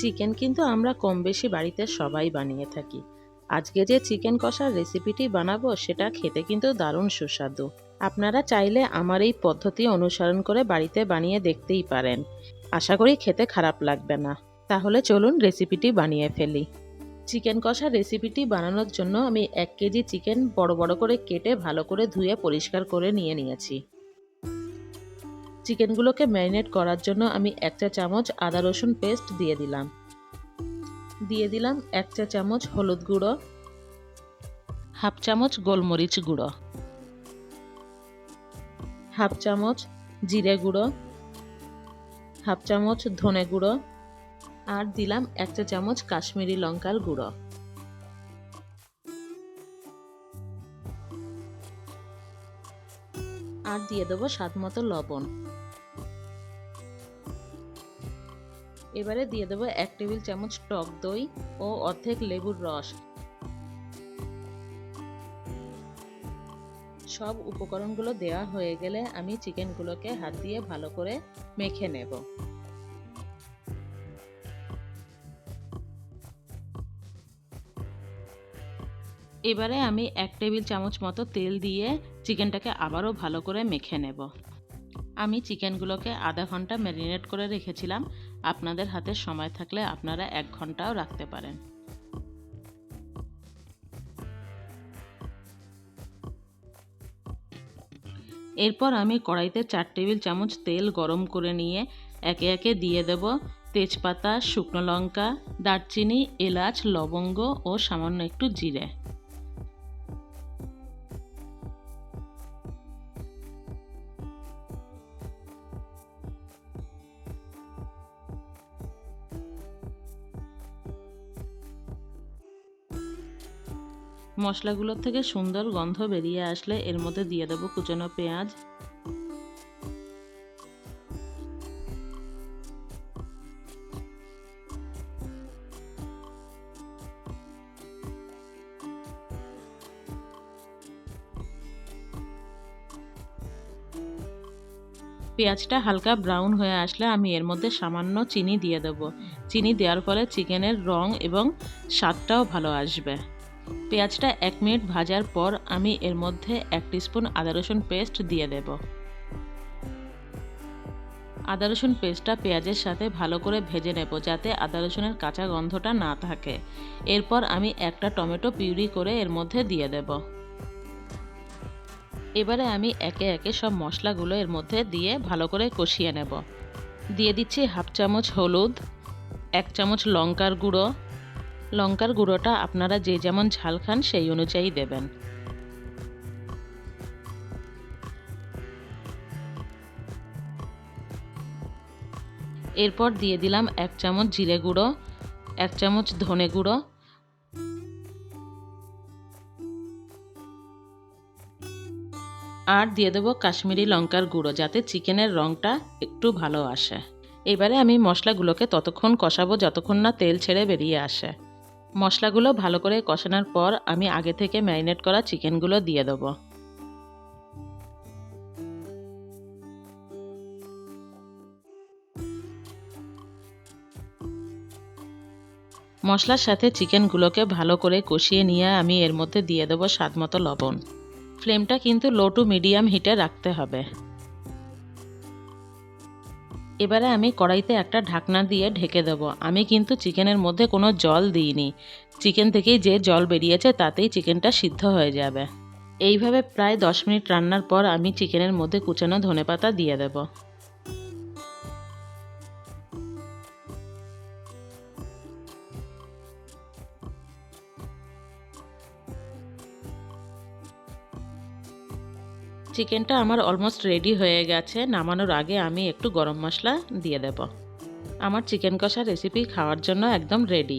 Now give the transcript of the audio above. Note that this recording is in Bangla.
চিকেন কিন্তু আমরা কম বেশি বাড়িতে সবাই বানিয়ে থাকি। আজকে যে চিকেন কষার রেসিপিটি বানাবো, সেটা খেতে কিন্তু দারুণ সুস্বাদু। আপনারা চাইলে আমার এই পদ্ধতি অনুসরণ করে বাড়িতে বানিয়ে দেখতেই পারেন। আশা করি খেতে খারাপ লাগবে না। তাহলে চলুন রেসিপিটি বানিয়ে ফেলি। চিকেন কষার রেসিপিটি বানানোর জন্য আমি এক কেজি চিকেন বড় বড় করে কেটে ভালো করে ধুয়ে পরিষ্কার করে নিয়ে নিয়েছি। চিকেনগুলোকে ম্যারিনেট করার জন্য আমি এক চা চামচ আদা রসুন পেস্ট দিয়ে দিলাম। দিয়ে দিলাম এক চা চামচ হলুদ গুঁড়ো, হাফ চামচ গোলমরিচ গুঁড়ো, হাফ চামচ জিরে গুঁড়ো, হাফ চামচ ধনে গুঁড়ো আর দিলাম এক চা চামচ কাশ্মীরি লঙ্কার গুঁড়ো। আর দিয়ে দেবো স্বাদ মতো লবণ। এবারে দিয়ে দেবো এক টেবিল চামচ টক দই ও অর্ধেক লেবুর রস। সব উপকরণগুলো দেওয়া হয়ে গেলে আমি চিকেনগুলোকে হাত দিয়ে ভালো করে মেখে নেব। এবারে আমি এক টেবিল চামচ মতো তেল দিয়ে চিকেনটাকে আবারও ভালো করে মেখে নেব। আমি চিকেনগুলোকে আধা ঘণ্টা ম্যারিনেট করে রেখেছিলাম। আপনাদের হাতে সময় থাকলে আপনারা এক ঘন্টাও রাখতে পারেন। এরপর আমি কড়াইতে চার টেবিল চামচ তেল গরম করে নিয়ে একে একে দিয়ে দেব তেজপাতা, শুকনো লঙ্কা, দারচিনি, এলাচ, লবঙ্গ ও সামান্য একটু জিরে। মশলাগুলোর থেকে সুন্দর গন্ধ বেরিয়ে আসলে এর মধ্যে দিয়ে দেবো কুচানো পেঁয়াজ। পেঁয়াজটা হালকা ব্রাউন হয়ে আসলে আমি এর মধ্যে সামান্য চিনি দিয়ে দেবো। চিনি দেওয়ার ফলে চিকেনের রং এবং স্বাদটাও ভালো আসবে। পেঁয়াজটা এক মিনিট ভাজার পর আমি এর মধ্যে এক স্পুন আদা রসুন পেস্ট দিয়ে দেব। আদা রসুন পেস্টটা পেঁয়াজের সাথে ভালো করে ভেজে নেব যাতে আদা রসুনের কাঁচা গন্ধটা না থাকে। এরপর আমি একটা টমেটো পিউরি করে এর মধ্যে দিয়ে দেব। এবারে আমি একে একে সব মশলাগুলো এর মধ্যে দিয়ে ভালো করে কষিয়ে নেব। দিয়ে দিচ্ছি হাফ চামচ হলুদ, এক চামচ লঙ্কার গুঁড়ো লঙ্কার গুঁড়োটা আপনারা যে যেমন ঝাল খান সেই অনুযায়ী দেবেন। এরপর দিয়ে দিলাম এক চামচ জিরে গুঁড়ো, এক চামচ ধনে গুঁড়ো। আর দিয়ে দেবো কাশ্মীরি লঙ্কার গুঁড়ো যাতে চিকেনের রঙটা একটু ভালো আসে। এবারে আমি মশলাগুলোকে ততক্ষণ কষাবো যতক্ষণ না তেল ছেড়ে বেরিয়ে আসে। মশলাগুলো ভালো করে কষানোর পর আমি আগে থেকে ম্যারিনেট করা চিকেনগুলো দিয়ে দেবো। মশলার সাথে চিকেনগুলোকে ভালো করে কষিয়ে নিয়ে আমি এর মধ্যে দিয়ে দেবো স্বাদ মতো লবণ। ফ্লেমটা কিন্তু লো টু মিডিয়াম হিটে রাখতে হবে। এবারে আমি কড়াইতে একটা ঢাকনা দিয়ে ঢেকে দেবো। আমি কিন্তু চিকেনের মধ্যে কোনো জল দিইনি। চিকেন থেকেই যে জল বেরিয়েছে, তাতেই চিকেনটা সিদ্ধ হয়ে যাবে। এইভাবে প্রায় দশ মিনিট রান্নার পর আমি চিকেনের মধ্যে কুচানো ধনেপাতা দিয়ে দেব। চিকেনটা আমার অলমোস্ট রেডি হয়ে গেছে। নামানোর আগে আমি একটু গরম মশলা দিয়ে দেব। আমার চিকেন কষা রেসিপি খাওয়ার জন্য একদম রেডি